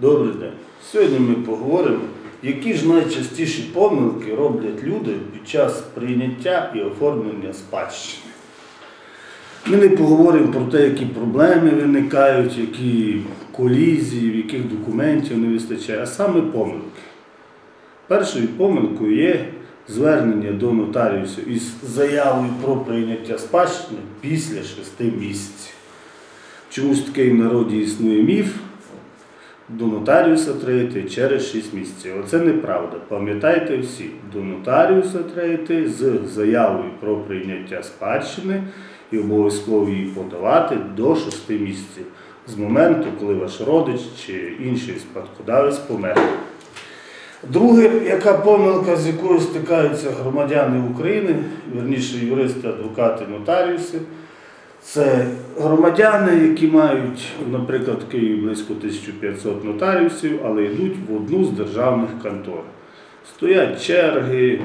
Добрий день. Сьогодні ми поговоримо, які ж найчастіші помилки роблять люди під час прийняття і оформлення спадщини. Ми не поговоримо про те, які проблеми виникають, які колізії, яких документів не вистачає, а саме помилки. Першою помилкою є звернення до нотаріуса із заявою про прийняття спадщини після 6 місяців. Чомусь такий в народі існує міф, до нотаріуса треба йти через 6 місяців. Оце неправда. Пам'ятайте всі, до нотаріуса треба йти з заявою про прийняття спадщини і обов'язково її подавати до 6 місяців з моменту, коли ваш родич чи інший спадкодавець помер. Друге, яка помилка, з якою стикаються громадяни України, верніше юристи, адвокати, нотаріуси, це громадяни, які мають, наприклад, в Києві близько 1500 нотаріусів, але йдуть в одну з державних контор. Стоять черги,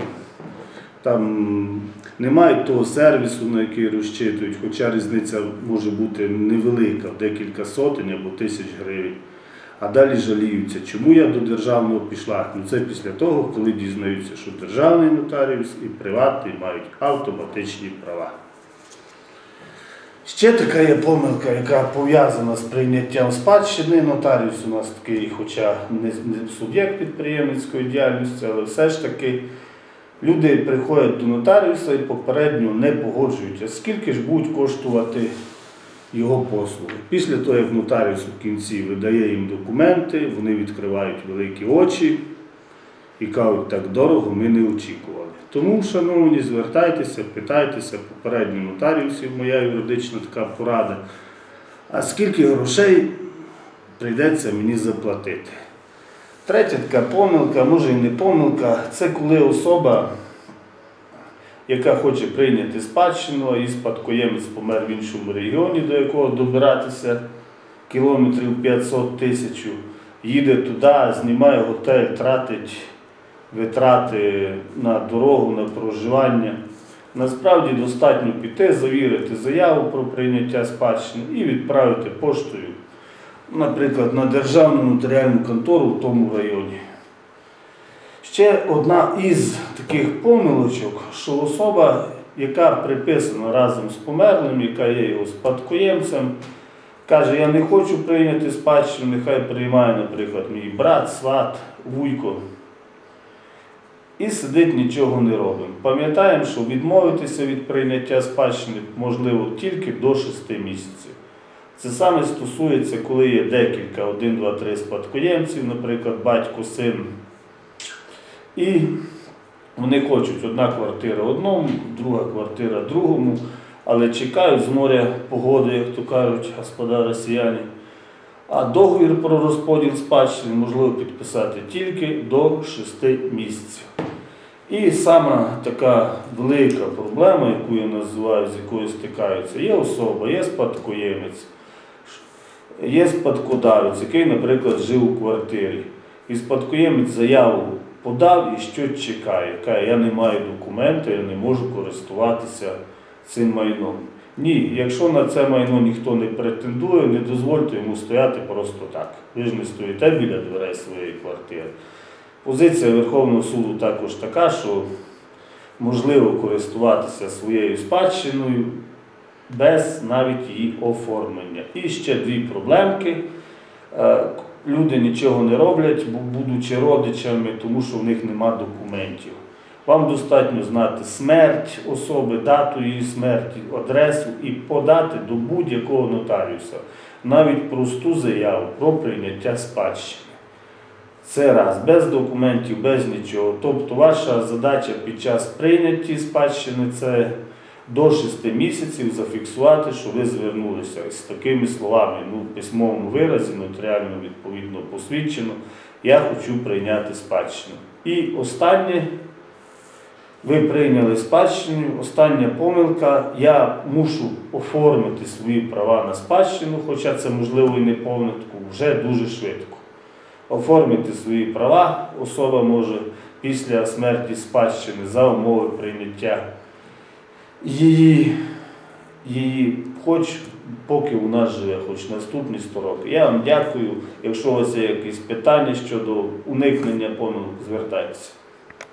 там не того сервісу, на який розчитують, хоча різниця може бути невелика, декілька сотень або тисяч гривень. А далі жаліються, чому я до державного пішла. Ну це після того, коли дізнаються, що державний нотаріус і приватний мають автоматичні права. Ще така є помилка, яка пов'язана з прийняттям спадщини. Нотаріус у нас такий, хоча не, суб'єкт підприємницької діяльності, але все ж таки люди приходять до нотаріуса і попередньо не погоджуються, скільки ж будуть коштувати його послуги. Після того, як нотаріус в кінці видає їм документи, вони відкривають великі очі і кажуть, так дорого ми не очікували. Тому, шановні, звертайтеся, питайтеся попередньо нотаріусів, моя юридична така порада. А скільки грошей прийдеться мені заплатити? Третя така помилка, може і не помилка, це коли особа, яка хоче прийняти спадщину, її спадкоємець помер в іншому регіоні, до якого добиратися кілометрів 500 тисяч, їде туди, знімає готель, тратить витрати на дорогу, на проживання. Насправді достатньо піти, завірити заяву про прийняття спадщини і відправити поштою, наприклад, на державну нотаріальну контору в тому районі. Ще одна із таких помилочок, що особа, яка приписана разом з померлим, яка є його спадкоємцем, каже, я не хочу прийняти спадщину, нехай приймає, наприклад, мій брат, сват, вуйко. І сидить, нічого не робимо. Пам'ятаємо, що відмовитися від прийняття спадщини можливо тільки до 6 місяців. Це саме стосується, коли є декілька, один, два, три спадкоємців, наприклад, батько, син. І вони хочуть одна квартира одному, друга квартира другому, але чекають з моря погоди, як то кажуть, господа росіяни. А договір про розподіл спадщини можливо підписати тільки до 6 місяців. І сама така велика проблема, яку я називаю, з якою стикаються, є особа, є спадкоємець, є спадкодавець, який, наприклад, жив у квартирі. І спадкоємець заяву подав і що чекає. Каже, я не маю документу, я не можу користуватися цим майном. Ні, якщо на це майно ніхто не претендує, не дозвольте йому стояти просто так. Ви ж не стоїте біля дверей своєї квартири. Позиція Верховного суду також така, що можливо користуватися своєю спадщиною без навіть її оформлення. І ще дві проблемки. Е, Люди нічого не роблять, будучи родичами, тому що в них нема документів. Вам достатньо знати смерть особи, дату її смерті, адресу і подати до будь-якого нотаріуса навіть просту заяву про прийняття спадщини. Це раз, без документів, без нічого. Тобто ваша задача під час прийняття спадщини це до 6 місяців зафіксувати, що ви звернулися з такими словами, ну, в письмовому виразі, нотаріально відповідно посвідчено, я хочу прийняти спадщину. І останнє, ви прийняли спадщину, остання помилка, я мушу оформити свої права на спадщину, хоча це можливо і не повністю, вже дуже швидко. Оформити свої права особа може після смерті спадщини за умови прийняття її, її хоч поки у нас живе, хоч наступні 100 років. Я вам дякую. Якщо у вас є якісь питання щодо уникнення помилок, звертайтеся.